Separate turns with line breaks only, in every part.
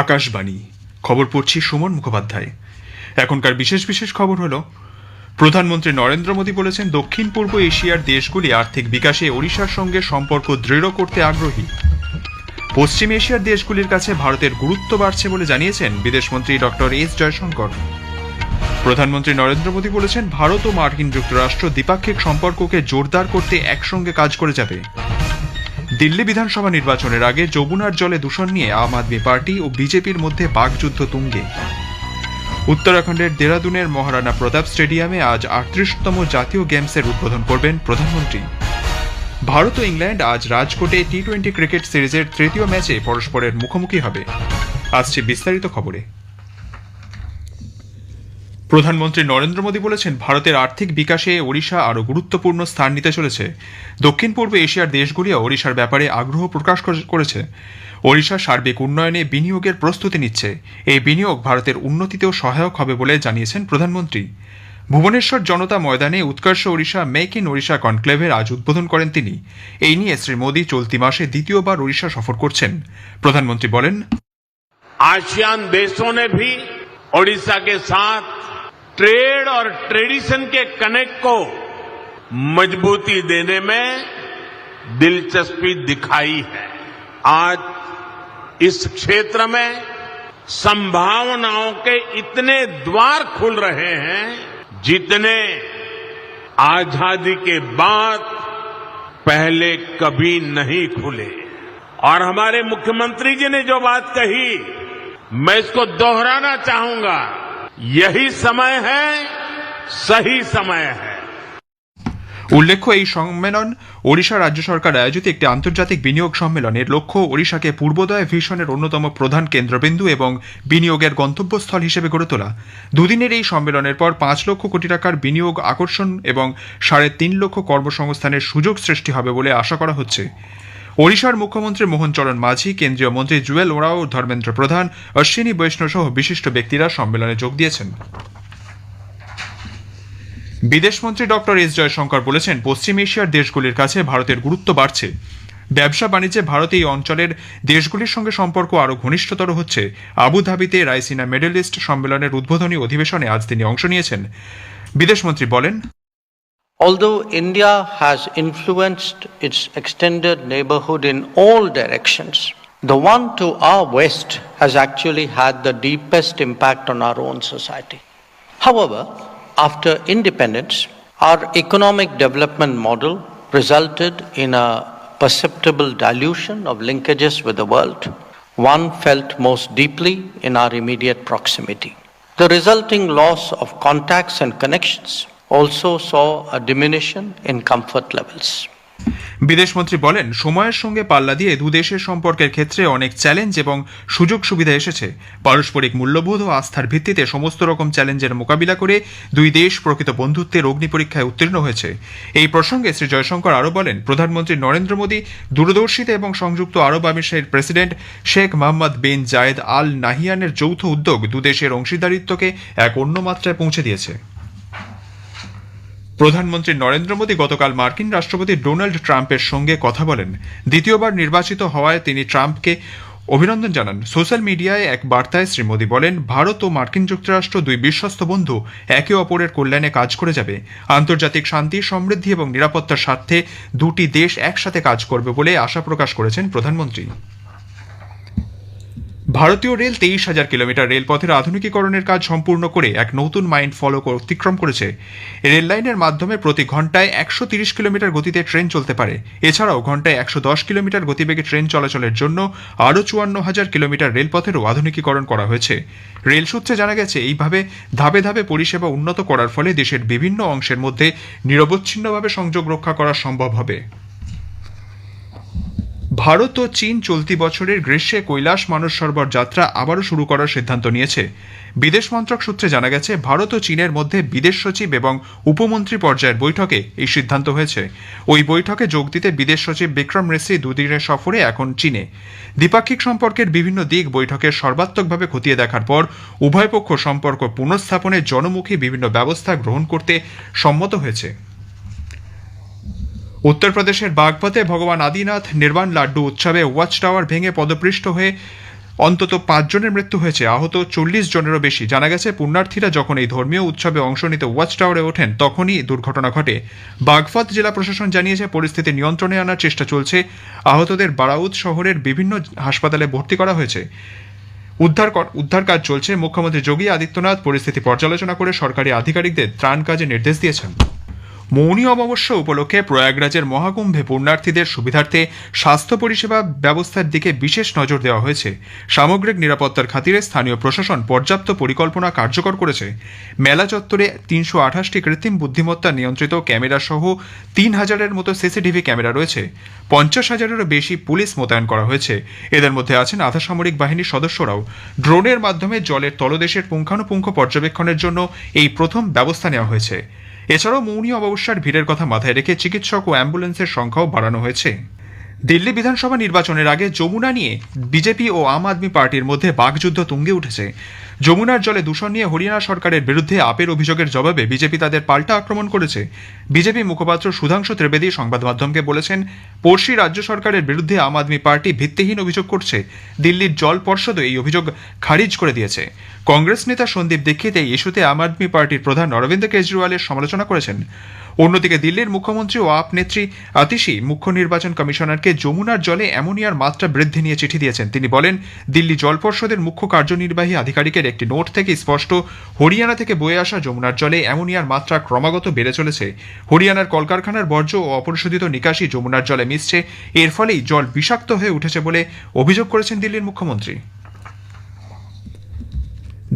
আকাশবাণী। খবর পড়ছি সুমন মুখোপাধ্যায়। এখনকার বিশেষ বিশেষ খবর হলো, প্রধানমন্ত্রী নরেন্দ্র মোদী বলেছেন, দক্ষিণ পূর্ব এশিয়ার দেশগুলি আর্থিক বিকাশে ওড়িশার সঙ্গে সম্পর্ক দৃঢ় করতে আগ্রহী। পশ্চিম এশিয়ার দেশগুলির কাছে ভারতের গুরুত্ব বাড়ছে বলে জানিয়েছেন বিদেশমন্ত্রী ডক্টর এস জয়শঙ্কর। প্রধানমন্ত্রী নরেন্দ্র মোদী বলেছেন, ভারত ও মার্কিন যুক্তরাষ্ট্র দ্বিপাক্ষিক সম্পর্ককে জোরদার করতে একসঙ্গে কাজ করে যাবে। দিল্লি বিধানসভা নির্বাচনের আগে যমুনার জলে দূষণ নিয়ে আম আদমি পার্টি ও বিজেপির মধ্যে বাকযুদ্ধ তুঙ্গে। উত্তরাখণ্ডের দেরাদুনের মহারানা প্রতাপ স্টেডিয়ামে আজ আটত্রিশতম জাতীয় গেমসের উদ্বোধন করবেন প্রধানমন্ত্রী। ভারত ও ইংল্যান্ড আজ রাজকোটে টি টোয়েন্টি ক্রিকেট সিরিজের তৃতীয় ম্যাচে পরস্পরের মুখোমুখি হবে। আসছে বিস্তারিত খবরে। প্রধানমন্ত্রী নরেন্দ্র মোদী বলেছেন ভারতের আর্থিক বিকাশে ওড়িশা আরও গুরুত্বপূর্ণ স্থান নিতে চলেছে দক্ষিণ পূর্ব এশিয়ার দেশগুলিও ওড়িশার ব্যাপারে আগ্রহ প্রকাশ করে- করেছে ওড়িশা সার্বিক উন্নয়নে বিনিয়োগের প্রস্তুতি নিচ্ছে এই বিনিয়োগ ভারতের উন্নতিতেও সহায়ক হবে বলে জানিয়েছেন প্রধানমন্ত্রী ভুবনেশ্বর জনতা ময়দানে উৎকর্ষ ওড়িশা মেক ইন ওড়িশা কনক্লেভের আজ উদ্বোধন করেন তিনি এই নিয়ে শ্রী মোদী চলতি মাসে দ্বিতীয়বার ওড়িশা সফর করছেন প্রধানমন্ত্রী বলেন
आसियान देशों ने भी ओडिशा के साथ ट्रेड और ट्रेडिशन के कनेक्ट को मजबूती देने में दिलचस्पी दिखाई है। आज इस क्षेत्र में संभावनाओं के इतने द्वार खुल रहे हैं जितने आज़ादी के बाद पहले कभी नहीं खुले। और हमारे मुख्यमंत्री जी ने जो बात कही, मैं इसको दोहराना चाहूँगा। यही समय है सही समय है
উল্লেখ্য এই সম্মেলন ওড়িশা রাজ্য সরকার আয়োজিত একটি আন্তর্জাতিক বিনিয়োগ সম্মেলনের লক্ষ্য ওড়িশাকে পূর্বোদয় ভিশনের অন্যতম প্রধান কেন্দ্রবিন্দু এবং বিনিয়োগের গন্তব্যস্থল হিসেবে গড়ে তোলা দুদিনের এই সম্মেলনের পর পাঁচ লক্ষ কোটি টাকার বিনিয়োগ আকর্ষণ এবং সাড়ে তিন লক্ষ কর্মসংস্থানের সুযোগ সৃষ্টি হবে বলে আশা করা হচ্ছে ওড়িশার মুখ্যমন্ত্রী মোহন চরণ মাঝি, কেন্দ্রীয় মন্ত্রী জুয়েল ওরাও, ধর্মেন্দ্র প্রধান অশ্বিনী বৈষ্ণব সহ বিশিষ্ট ব্যক্তিরা সম্মেলনে যোগ দিয়েছেন। বিদেশমন্ত্রী ডক্টর এস জয়শঙ্কর বলেছেন, পশ্চিম এশিয়ার দেশগুলির কাছে ভারতের গুরুত্ব বাড়ছে। ব্যবসা বাণিজ্যে ভারত এই অঞ্চলের দেশগুলির সঙ্গে সম্পর্ক আরও ঘনিষ্ঠতর হচ্ছে। আবুধাবিতে রাইসিনা মিডল ইস্ট সম্মেলনের উদ্বোধনী অধিবেশনে আজ তিনি অংশ নিয়েছেন। বিদেশমন্ত্রী বলেন
Although India has influenced its extended neighborhood in all directions, the one to our west has actually had the deepest impact on our own society. However, after independence, our economic development model resulted in a perceptible dilution of linkages with the world, one felt most deeply in our immediate proximity. The resulting loss of contacts and connections also saw a diminution in comfort levels.
বিদেশমন্ত্রী বলেন, সময়ের সঙ্গে পাল্লা দিয়ে দু দেশের সম্পর্কের ক্ষেত্রে অনেক চ্যালেঞ্জ এবং সুযোগ সুবিধা এসেছে। পারস্পরিক মূল্যবোধ ও আস্থার ভিত্তিতে সমস্ত রকম চ্যালেঞ্জের মোকাবিলা করে দুই দেশ প্রকৃত বন্ধুত্বের অগ্নি পরীক্ষায় উত্তীর্ণ হয়েছে। এই প্রসঙ্গে শ্রী জয়শঙ্কর আরও বলেন, প্রধানমন্ত্রী নরেন্দ্র মোদী, দূরদর্শিতা এবং সংযুক্ত আরব আমিরশাহীর president Sheikh Mohamed bin Zayed Al নাহিয়ানের যৌথ উদ্যোগ দুদেশের অংশীদারিত্বকে এক অন্য মাত্রায় পৌঁছে দিয়েছে। প্রধানমন্ত্রী নরেন্দ্র মোদী গতকাল মার্কিন রাষ্ট্রপতি ডোনাল্ড ট্রাম্পের সঙ্গে কথা বলেন। দ্বিতীয়বার নির্বাচিত হওয়ায় তিনি ট্রাম্পকে অভিনন্দন জানান। সোশ্যাল মিডিয়ায় এক বার্তায় শ্রী মোদী বলেন, ভারত ও মার্কিন যুক্তরাষ্ট্র দুই বিশ্বস্ত বন্ধু, একে অপরের কল্যাণে কাজ করে যাবে। আন্তর্জাতিক শান্তি, সমৃদ্ধি এবং নিরাপত্তার স্বার্থে দুটি দেশ একসাথে কাজ করবে বলে আশা প্রকাশ করেছেন প্রধানমন্ত্রী। ভারতীয় রেল তেইশ হাজার কিলোমিটার রেলপথের আধুনিকীকরণের কাজ সম্পূর্ণ করে এক নতুন মাইন্ড ফলো অতিক্রম করেছে। রেল লাইনের মাধ্যমে প্রতি ঘন্টায় একশো তিরিশ কিলোমিটার গতিতে ট্রেন চলতে পারে। এছাড়াও ঘন্টায় একশো দশ কিলোমিটার গতিবেগে ট্রেন চলাচলের জন্য আরও চুয়ান্ন হাজার কিলোমিটার রেলপথেরও আধুনিকীকরণ করা হয়েছে। রেল সূত্রে জানা গেছে, এইভাবে ধাপে ধাপে পরিষেবা উন্নত করার ফলে দেশের বিভিন্ন অংশের মধ্যে নিরবচ্ছিন্নভাবে সংযোগ রক্ষা করা সম্ভব হবে। ভারত ও চীন চলতি বছরের গ্রীষ্মে কৈলাস মানস সরোবর যাত্রা আবারও শুরু করার সিদ্ধান্ত নিয়েছে। বিদেশ মন্ত্রক সূত্রে জানা গেছে, ভারত ও চীনের মধ্যে বিদেশ সচিব এবং উপমন্ত্রী পর্যায়ের বৈঠকে এই সিদ্ধান্ত হয়েছে। ওই বৈঠকে যোগ দিতে বিদেশ সচিব বিক্রম রেসি দুদিনের সফরে এখন চীনে। দ্বিপাক্ষিক সম্পর্কের বিভিন্ন দিক বৈঠকে সর্বাত্মকভাবে খতিয়ে দেখার পর উভয় পক্ষ সম্পর্ক পুনঃস্থাপনে জনমুখী বিভিন্ন ব্যবস্থা গ্রহণ করতে সম্মত হয়েছে। উত্তরপ্রদেশের বাগপতে ভগবান আদিনাথ নির্বাণ লাড্ডু উৎসবে ওয়াচ টাওয়ার ভেঙে পদপৃষ্ঠ হয়ে অন্তত পাঁচজনের মৃত্যু হয়েছে, আহত চল্লিশ জনেরও বেশি। জানা গেছে, পুণ্যার্থীরা যখন এই ধর্মীয় উৎসবে অংশ নিতে ওয়াচ টাওয়ারে ওঠেন, তখনই দুর্ঘটনা ঘটে। বাগফাত জেলা প্রশাসন জানিয়েছে, পরিস্থিতি নিয়ন্ত্রণে আনার চেষ্টা চলছে। আহতদের বারাউদ শহরের বিভিন্ন হাসপাতালে ভর্তি করা হয়েছে। উদ্ধার উদ্ধার কাজ চলছে। মুখ্যমন্ত্রী যোগী আদিত্যনাথ পরিস্থিতি পর্যালোচনা করে সরকারি আধিকারিকদের ত্রাণ কাজে নির্দেশ দিয়েছেন। মৌনী অমাবস্যা উপলক্ষে প্রয়াগরাজের মহাকুম্ভে পুণ্যার্থীদের সুবিধার্থে স্বাস্থ্য পরিষেবা ব্যবস্থার দিকে বিশেষ নজর দেওয়া হয়েছে। সামগ্রিক নিরাপত্তার খাতিরে স্থানীয় প্রশাসন পর্যাপ্ত পরিকল্পনা কার্যকর করেছে। মেলা চত্বরে তিনশো আঠাশটি কৃত্রিম বুদ্ধিমত্তা নিয়ন্ত্রিত ক্যামেরা সহ তিন হাজারের মতো সিসিটিভি ক্যামেরা রয়েছে। পঞ্চাশ হাজারেরও বেশি পুলিশ মোতায়েন করা হয়েছে। এদের মধ্যে আছেন আধা সামরিক বাহিনীর সদস্যরাও। ড্রোনের মাধ্যমে জলের তলদেশের পুঙ্খানুপুঙ্খ পর্যবেক্ষণের জন্য এই প্রথম ব্যবস্থা নেওয়া হয়েছে। এছাড়াও মৌনী অবস্যার ভিড়ের কথা মাথায় রেখে চিকিৎসক ও অ্যাম্বুলেন্সের সংখ্যাও বাড়ানো হয়েছে। দিল্লি বিধানসভা নির্বাচনের আগে যমুনা নিয়ে বিজেপি ও আম আদমি পার্টির মধ্যে বাকযুদ্ধ তুঙ্গে উঠেছে। যমুনার জলে দূষণ নিয়ে হরিয়ানা সরকারের বিরুদ্ধে আপের অভিযোগের জবাবে বিজেপি তাদের পাল্টা আক্রমণ করেছে। বিজেপি মুখপাত্র সুধাংশু ত্রিবেদী সংবাদ মাধ্যমকে বলেছেন, পড়শি রাজ্য সরকারের বিরুদ্ধে আম আদমি পার্টি ভিত্তিহীন অভিযোগ করছে। দিল্লির জল পর্ষদও এই অভিযোগ খারিজ করে দিয়েছে। কংগ্রেস নেতা সন্দীপ দীক্ষিত এই ইস্যুতে আম আদমি পার্টির প্রধান অরবিন্দ কেজরিওয়ালের সমালোচনা করেছেন। অন্যদিকে দিল্লির মুখ্যমন্ত্রী ও আপ নেত্রী আতিশি মুখ্য নির্বাচন কমিশনারকে যমুনার জলে অ্যামোনিয়ার মাত্রা বৃদ্ধি নিয়ে চিঠি দিয়েছেন। তিনি বলেন, দিল্লি জল পর্ষদের মুখ্য কার্যনির্বাহী আধিকারিকের একটি নোট থেকে স্পষ্ট, হরিয়ানা থেকে বয়ে আসা যমুনার জলে অ্যামোনিয়ার মাত্রা ক্রমাগত বেড়ে চলেছে। হরিয়ানার কলকারখানার বর্জ্য ও অপরিশোধিত নিকাশি যমুনার জলে মিশছে। এর ফলেই জল বিষাক্ত হয়ে উঠেছে বলে অভিযোগ করেছেন দিল্লির মুখ্যমন্ত্রী।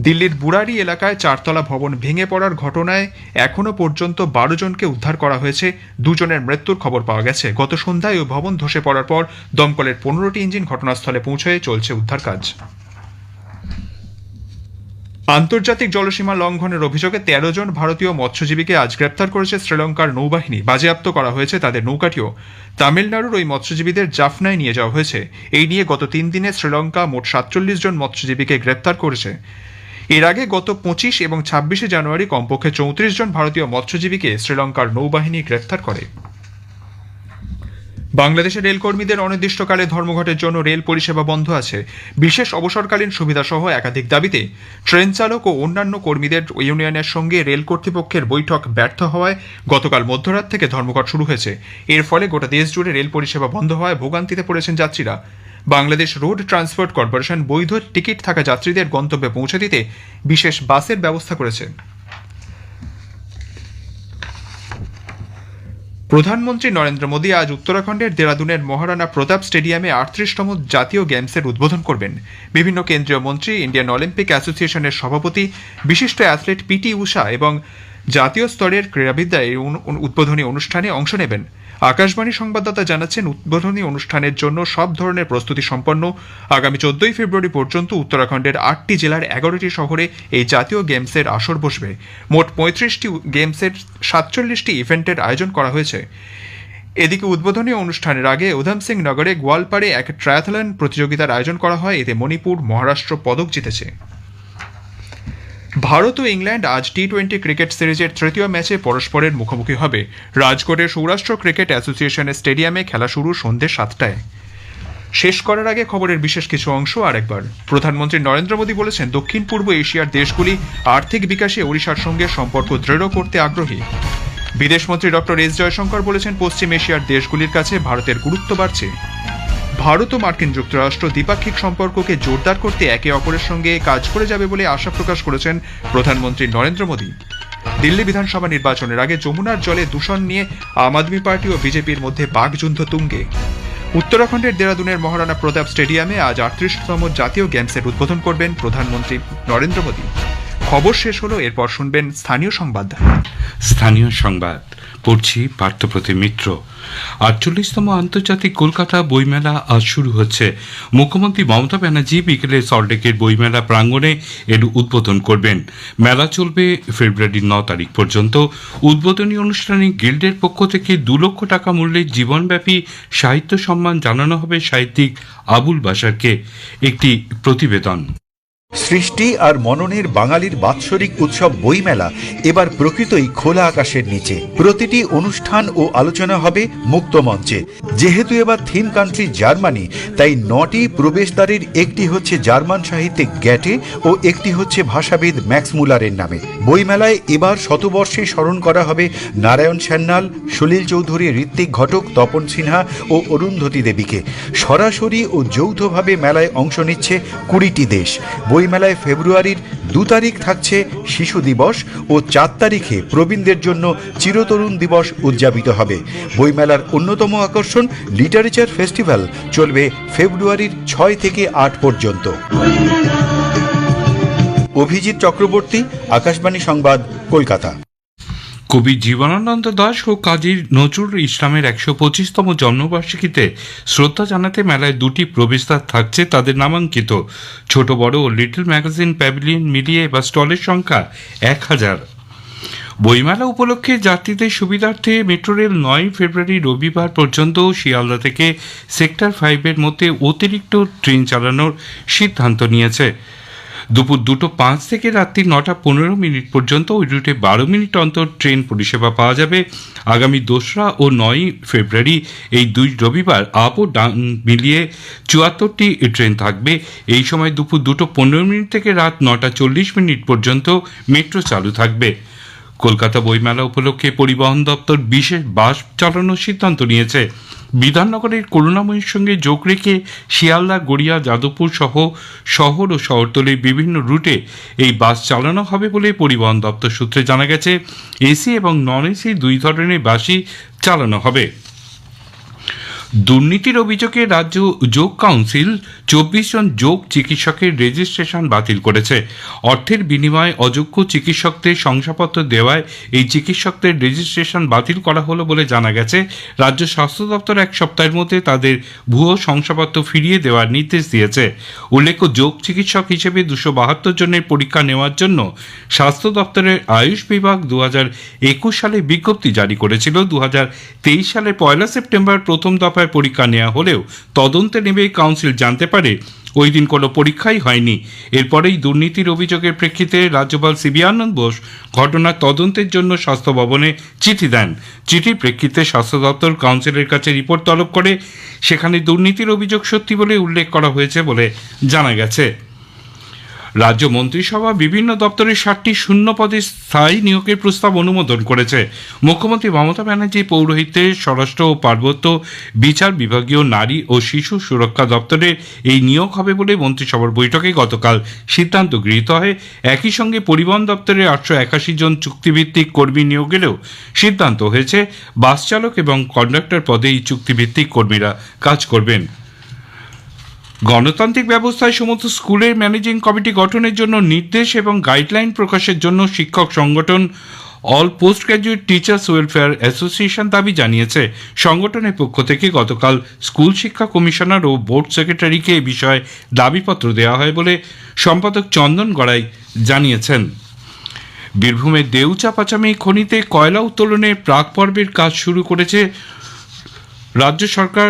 দিল্লির বুড়ারি এলাকায় চারতলা ভবন ভেঙে পড়ার ঘটনায় এখনও পর্যন্ত বারো জনকে উদ্ধার করা হয়েছে। দুজনের মৃত্যুর খবর পাওয়া গেছে। গত সন্ধ্যায় ওই ভবন ধসে পড়ার পর দমকলের পনেরোটি ইঞ্জিন ঘটনাস্থলে পৌঁছয়ে চলছে উদ্ধার কাজ। আন্তর্জাতিক জলসীমা লঙ্ঘনের অভিযোগে তেরো জন ভারতীয় মৎস্যজীবীকে আজ গ্রেপ্তার করেছে শ্রীলঙ্কার নৌবাহিনী। বাজেয়াপ্ত করা হয়েছে তাদের নৌকাটিও। তামিলনাড়ুর ওই মৎস্যজীবীদের জাফনায় নিয়ে যাওয়া হয়েছে। এই নিয়ে গত তিন দিনে শ্রীলঙ্কা মোট সাতচল্লিশ জন মৎস্যজীবীকে গ্রেপ্তার করেছে। এর আগে গত পঁচিশ এবং ছাব্বিশে জানুয়ারি কমপক্ষে চৌত্রিশ জন ভারতীয় মৎস্যজীবীকে শ্রীলঙ্কার নৌবাহিনী গ্রেফতার করে। বাংলাদেশের রেলকর্মীদের অনির্দিষ্টকালে ধর্মঘটের জন্য রেল পরিষেবা বন্ধ আছে। বিশেষ অবসরকালীন সুবিধাসহ একাধিক দাবিতে ট্রেন চালক ও অন্যান্য কর্মীদের ইউনিয়নের সঙ্গে রেল কর্তৃপক্ষের বৈঠক ব্যর্থ হওয়ায় গতকাল মধ্যরাত থেকে ধর্মঘট শুরু হয়েছে। এর ফলে গোটা দেশ জুড়ে রেল পরিষেবা বন্ধ হওয়ায় ভোগান্তিতে পড়েছেন যাত্রীরা। বাংলাদেশ রোড ট্রান্সপোর্ট কর্পোরেশন বৈধ টিকিট থাকা যাত্রীদের গন্তব্যে পৌঁছে দিতে বিশেষ বাসের ব্যবস্থা করেছে। প্রধানমন্ত্রী নরেন্দ্র মোদী আজ উত্তরাখণ্ডের দেরাদুনের মহারানা প্রতাপ স্টেডিয়ামে আটত্রিশতম জাতীয় গেমসের উদ্বোধন করবেন। বিভিন্ন কেন্দ্রীয় মন্ত্রী, ইন্ডিয়ান অলিম্পিক অ্যাসোসিয়েশনের সভাপতি, বিশিষ্ট অ্যাথলেট পিটি উষা এবং জাতীয় স্তরের ক্রীড়াবিদরা এই উদ্বোধনী অনুষ্ঠানে অংশ নেবেন। আকাশবাণী সংবাদদাতা জানাচ্ছেন, উদ্বোধনী অনুষ্ঠানের জন্য সব ধরনের প্রস্তুতি সম্পন্ন। আগামী চোদ্দই ফেব্রুয়ারি পর্যন্ত উত্তরাখণ্ডের আটটি জেলার এগারোটি শহরে এই জাতীয় গেমসের আসর বসবে। মোট পঁয়ত্রিশটি গেমসের সাতচল্লিশটি ইভেন্টের আয়োজন করা হয়েছে। এদিকে উদ্বোধনী অনুষ্ঠানের আগে উধম সিং নগরে গোয়ালপাড়ে এক ট্রায়াথলন প্রতিযোগিতার আয়োজন করা হয়। এতে মণিপুর, মহারাষ্ট্র পদক জিতেছে। ভারত ও ইংল্যান্ড আজ টি টোয়েন্টি ক্রিকেট সিরিজের তৃতীয় ম্যাচে পরস্পরের মুখোমুখি হবে। রাজকোটের সৌরাষ্ট্র ক্রিকেট অ্যাসোসিয়েশনের স্টেডিয়ামে খেলা শুরু সন্ধ্যে সাতটায়। শেষ করার আগে খবরের বিশেষ কিছু অংশ আরেকবার। প্রধানমন্ত্রী নরেন্দ্র মোদী বলেছেন, দক্ষিণ পূর্ব এশিয়ার দেশগুলি আর্থিক বিকাশে ওড়িশার সঙ্গে সম্পর্ক দৃঢ় করতে আগ্রহী। বিদেশমন্ত্রী ডক্টর এস জয়শঙ্কর বলেছেন, পশ্চিম এশিয়ার দেশগুলির কাছে ভারতের গুরুত্ব বাড়ছে। ভারত ও মার্কিন যুক্তরাষ্ট্র দ্বিপাক্ষিক সম্পর্ককে জোরদার করতে একে অপরের সঙ্গে কাজ করে যাবে বলে আশা প্রকাশ করেছেন প্রধানমন্ত্রী নরেন্দ্র মোদী। দিল্লি বিধানসভা নির্বাচনের আগে যমুনার জলে দূষণ নিয়ে আম আদমি পার্টি ও বিজেপির মধ্যে বাঘযুদ্ধ তুঙ্গে। উত্তরাখণ্ডের দেরাদুনের মহারানা প্রতাপ স্টেডিয়ামে আজ আটত্রিশতম জাতীয় গেমসের উদ্বোধন করবেন প্রধানমন্ত্রী নরেন্দ্র মোদী। খবর শেষ হলো, এরপর শুনবেন স্থানীয় সংবাদ।
স্থানীয় সংবাদ, পড়ছি পার্থপ্রতিম মিত্র। আটচল্লিশতম আন্তর্জাতিক কলকাতা বইমেলা আজ শুরু হচ্ছে। মুখ্যমন্ত্রী মমতা ব্যানার্জি বিকেলে সল্টলেকের বইমেলা প্রাঙ্গণে এর উদ্বোধন করবেন। মেলা চলবে ফেব্রুয়ারির ন তারিখ পর্যন্ত। উদ্বোধনী অনুষ্ঠানে গিল্ডের পক্ষ থেকে দু লক্ষ টাকা মূল্যের জীবনব্যাপী সাহিত্য সম্মান জানানো হবে সাহিত্যিক আবুল বাসারকে একটি প্রতিবেদন।
সৃষ্টি আর মননের বাঙালির বাৎসরিক উৎসব বইমেলা এবার প্রকৃতই খোলা আকাশের নিচে। প্রতিটি অনুষ্ঠান ও আলোচনা হবে মুক্ত মঞ্চে। যেহেতু এবার থিম কান্ট্রি জার্মানি, তাই নটি প্রবেশদ্বারের একটি হচ্ছে জার্মান সাহিত্যিক গ্যাটে ও একটি হচ্ছে ভাষাবিদ ম্যাক্স মুলারের নামে। বইমেলায় এবার শতবর্ষে স্মরণ করা হবে নারায়ণ সান্যাল সলিল চৌধুরী ঋত্বিক ঘটক, তপন সিনহা ও অরুন্ধতী দেবীকে। সরাসরি ও যৌথভাবে মেলায় অংশ নিচ্ছে কুড়িটি দেশ। বইমেলায় ফেব্রুয়ারির দু তারিখ থাকছে শিশু দিবস ও চার তারিখে প্রবীণদের জন্য চিরতরুণ দিবস উদযাপিত হবে। বইমেলার অন্যতম আকর্ষণ লিটারেচার ফেস্টিভ্যাল চলবে ফেব্রুয়ারির ছয় থেকে আট পর্যন্ত। অভিজিৎ চক্রবর্তী, আকাশবাণী সংবাদ, কলকাতা।
কবি জীবনানন্দ দাস ও কাজী নজরুল ইসলামের একশো পঁচিশতম জন্মবার্ষিকীতে শ্রদ্ধা জানাতে মেলায় দুটি প্রবেশদ্বার থাকছে তাদের নামাঙ্কিত। ছোট, বড় ও লিটল ম্যাগাজিন প্যাভিলিয়ন মিলিয়ে বা স্টলের সংখ্যা এক হাজার। বইমেলা উপলক্ষে যাত্রীদের সুবিধার্থে মেট্রো রেল নয় ফেব্রুয়ারি রবিবার পর্যন্ত শিয়ালদা থেকে সেক্টর ফাইভের মধ্যে অতিরিক্ত ট্রেন চালানোর সিদ্ধান্ত নিয়েছে। দুপুর দুটো পাঁচ থেকে রাত্রি নটা পনেরো মিনিট পর্যন্ত ওই রুটে বারো মিনিট অন্তর ট্রেন পরিষেবা পাওয়া যাবে। আগামী দোসরা ও নয়ই ফেব্রুয়ারি এই দুই রবিবার আপ ও ডাউন মিলিয়ে চুয়াত্তরটি ট্রেন থাকবে। এই সময় দুপুর দুটো পনেরো মিনিট থেকে রাত নটা চল্লিশ মিনিট পর্যন্ত মেট্রো চালু থাকবে। কলকাতা বইমেলা উপলক্ষে পরিবহন দপ্তর বিশেষ বাস চালানোর সিদ্ধান্ত নিয়েছে। বিধাননগরের করুণাময়ীর সঙ্গে যোগ রেখে শিয়ালদা, গড়িয়া, যাদবপুর সহ শহর ও শহরতলির বিভিন্ন রুটে এই বাস চালানো হবে বলে পরিবহন দপ্তর সূত্রে জানা গেছে, এসি এবং নন এসি দুই ধরনের বাসই চালানো হবে। দুর্নীতির অভিযোগে রাজ্য যোগ কাউন্সিল চব্বিশ জন যোগ চিকিৎসকের রেজিস্ট্রেশন বাতিল করেছে। অর্থের বিনিময়ে অযোগ্য চিকিৎসকদের শংসাপত্র দেওয়ায় এই চিকিৎসকদের রেজিস্ট্রেশন বাতিল করা হলো বলে জানা গেছে। রাজ্য স্বাস্থ্য দপ্তর এক সপ্তাহের মধ্যে তাদের ভুয়ো শংসাপত্র ফিরিয়ে দেওয়ার নির্দেশ দিয়েছে। উল্লেখ্য, যোগ চিকিৎসক হিসেবে দুশো বাহাত্তর জনের পরীক্ষা নেওয়ার জন্য স্বাস্থ্য দপ্তরের আয়ুষ বিভাগ দু একুশ সালে বিজ্ঞপ্তি জারি করেছিল। দু তেইশ সালে পয়লা সেপ্টেম্বর প্রথম দফায় পরীক্ষা নেওয়া হলেও তদন্তে নেমে কাউন্সিল জানতে পারে ওই দিন কোনো পরীক্ষাই হয়নি। এরপরেই দুর্নীতির অভিযোগের প্রেক্ষিতে রাজ্যপাল সিবি আনন্দ বোস ঘটনার তদন্তের জন্য স্বাস্থ্য ভবনে চিঠি দেন। চিঠির প্রেক্ষিতে স্বাস্থ্য দপ্তর কাউন্সিলের কাছে রিপোর্ট তলব করে, সেখানে দুর্নীতির অভিযোগ সত্যি বলে উল্লেখ করা হয়েছে বলে জানা গেছে। রাজ্য মন্ত্রিসভা বিভিন্ন দপ্তরের ষাটটি শূন্য পদে স্থায়ী নিয়োগের প্রস্তাব অনুমোদন করেছে। মুখ্যমন্ত্রী মমতা ব্যানার্জি পৌরোহিত্যে, স্বরাষ্ট্র ও পার্বত্য, বিচার বিভাগীয় নারী ও শিশু সুরক্ষা দপ্তরের এই নিয়োগ হবে বলে মন্ত্রিসভার বৈঠকে গতকাল সিদ্ধান্ত গৃহীত হয়। একই সঙ্গে পরিবহন দপ্তরের আটশো একাশি জন চুক্তিভিত্তিক কর্মী নিয়োগেরও সিদ্ধান্ত হয়েছে। বাস চালক এবং কন্ডাক্টর পদে এই চুক্তিভিত্তিক কর্মীরা কাজ করবেন। গণতান্ত্রিক ব্যবস্থায় সমস্ত স্কুলের ম্যানেজিং কমিটি গঠনের জন্য নির্দেশ এবং গাইডলাইন প্রকাশের জন্য শিক্ষক সংগঠন all post graduate teachers welfare association দাবি জানিয়েছে। সংগঠনের পক্ষ থেকে গতকাল স্কুল শিক্ষা কমিশনার ও বোর্ড সেক্রেটারিকে এ বিষয়ে দাবিপত্র দেওয়া হয় বলে সম্পাদক চন্দন গড়াই জানিয়েছেন। বীরভূমের দেউচা পাচামি খনিতে কয়লা উত্তোলনের প্রাক পর্বের কাজ শুরু করেছে রাজ্য সরকার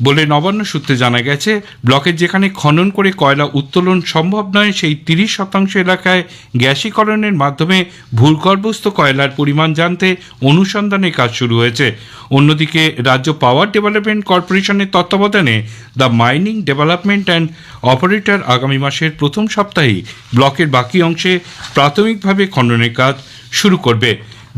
বলে নবান্ন সূত্রে জানা গেছে, ব্লকের যেখানে খনন করে কয়লা উত্তোলন সম্ভব নয়, সেই তিরিশ শতাংশ এলাকায় গ্যাসীকরণের মাধ্যমে ভূগর্ভস্থ কয়লার পরিমাণ জানতে অনুসন্ধানের কাজ শুরু হয়েছে। অন্যদিকে রাজ্য পাওয়ার ডেভেলপমেন্ট কর্পোরেশনের তত্ত্বাবধানে the mining development and operator আগামী মাসের প্রথম সপ্তাহেই ব্লকের বাকি অংশে প্রাথমিকভাবে খননের কাজ শুরু করবে।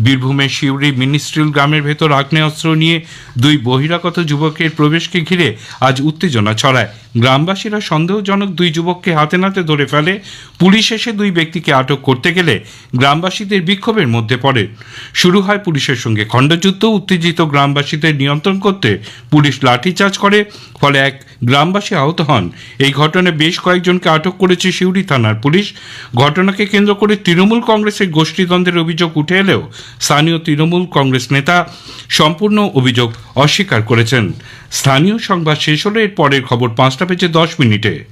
বীরভূমের শিউরি মিনিস্ট্রিয়াল গ্রামের ভেতর আগ্নেয়াস্ত্র নিয়ে দুই বহিরাগত যুবকের প্রবেশকে ঘিরে আজ উত্তেজনা ছড়ায়। গ্রামবাসীরা সন্দেহজনক দুই যুবককে হাতে নাতে ধরে ফেলে। পুলিশ এসে দুই ব্যক্তিকে আটক করতে গেলে গ্রামবাসীদের বিক্ষোভের মধ্যে পড়ে। শুরু হয় পুলিশের সঙ্গে খণ্ডযুদ্ধ। উত্তেজিত গ্রামবাসীদের নিয়ন্ত্রণ করতে পুলিশ লাঠিচার্জ করে, ফলে এক গ্রামবাসী আহত হন। এই ঘটনায় বেশ কয়েকজনকে আটক করেছে শিউরি থানার পুলিশ। ঘটনাকে কেন্দ্র করে তৃণমূল কংগ্রেসের গোষ্ঠীদ্বন্দ্বের অভিযোগ উঠে এলেও স্থানীয় তৃণমূল কংগ্রেস নেতা সম্পূর্ণ অভিযোগ অস্বীকার করেছেন। স্থানীয় সংবাদ শেষ হলে এর পরের খবর পাঁচটা পেজে দশ মিনিটে।